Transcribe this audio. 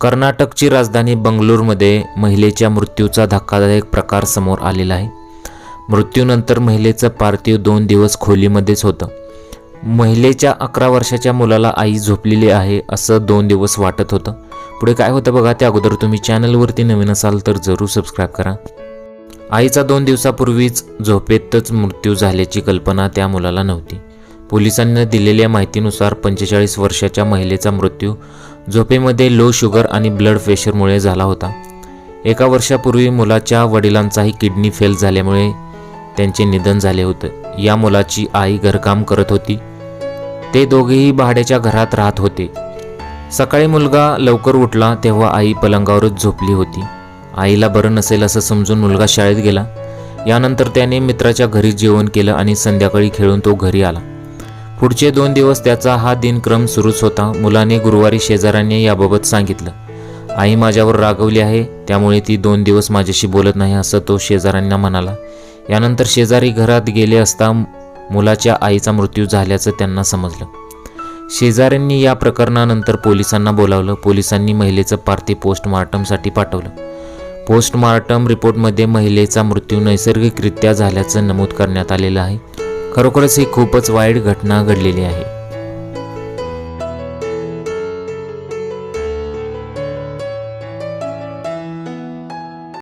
कर्नाटकची राजधानी बंगलोरमध्ये महिलेच्या मृत्यूचा धक्कादायक प्रकार समोर आलेला आहे. मृत्यूनंतर महिलेचं पार्थिव दोन दिवस खोलीमध्येच होतं. महिलेच्या अकरा वर्षाच्या मुलाला आई झोपलेली आहे असं दोन दिवस वाटत होतं. पुढे काय होतं बघा त्या अगोदर तुम्ही चॅनलवरती नवीन असाल तर जरूर सबस्क्राईब करा. आईचा दोन दिवसापूर्वीच झोपेतच मृत्यू झाल्याची कल्पना त्या मुलाला नव्हती. पोलिसांनी दिलेल्या माहितीनुसार पंचेचाळीस वर्षाच्या महिलेचा मृत्यू झोपेमध्ये लो शुगर आणि ब्लड प्रेशरमुळे झाला होता. एका वर्षापूर्वी मुलाच्या वडिलांचाही किडनी फेल झाल्यामुळे त्यांचे निधन झाले होते. या मुलाची आई घरकाम करत होती. ते दोघेही भाड्याच्या घरात राहत होते. सकाळी मुलगा लवकर उठला तेव्हा आई पलंगावरच झोपली होती. आईला बरं नसेल असं समजून मुलगा शाळेत गेला. यानंतर त्याने मित्राच्या घरी जेवण केलं आणि संध्याकाळी खेळून तो घरी आला. पुढचे दोन दिवस त्याचा हा दिनक्रम सुरूच होता. मुलाने गुरुवारी शेजाऱ्यांनी याबाबत सांगितलं. आई माझ्यावर रागवली आहे त्यामुळे ती दोन दिवस माझ्याशी बोलत नाही असं तो शेजाऱ्यांना म्हणाला. यानंतर शेजारी घरात गेले असता मुलाच्या आईचा मृत्यू झाल्याचं त्यांना समजलं. शेजाऱ्यांनी या प्रकरणानंतर पोलिसांना बोलावलं. पोलिसांनी महिलेचं पार्थिव पोस्टमार्टमसाठी पाठवलं. पोस्टमार्टम रिपोर्टमध्ये महिलेचा मृत्यू नैसर्गिकरित्या झाल्याचं नमूद करण्यात आलेलं आहे. खरोखरच ही खूपच वाईट घटना घडलेली आहे.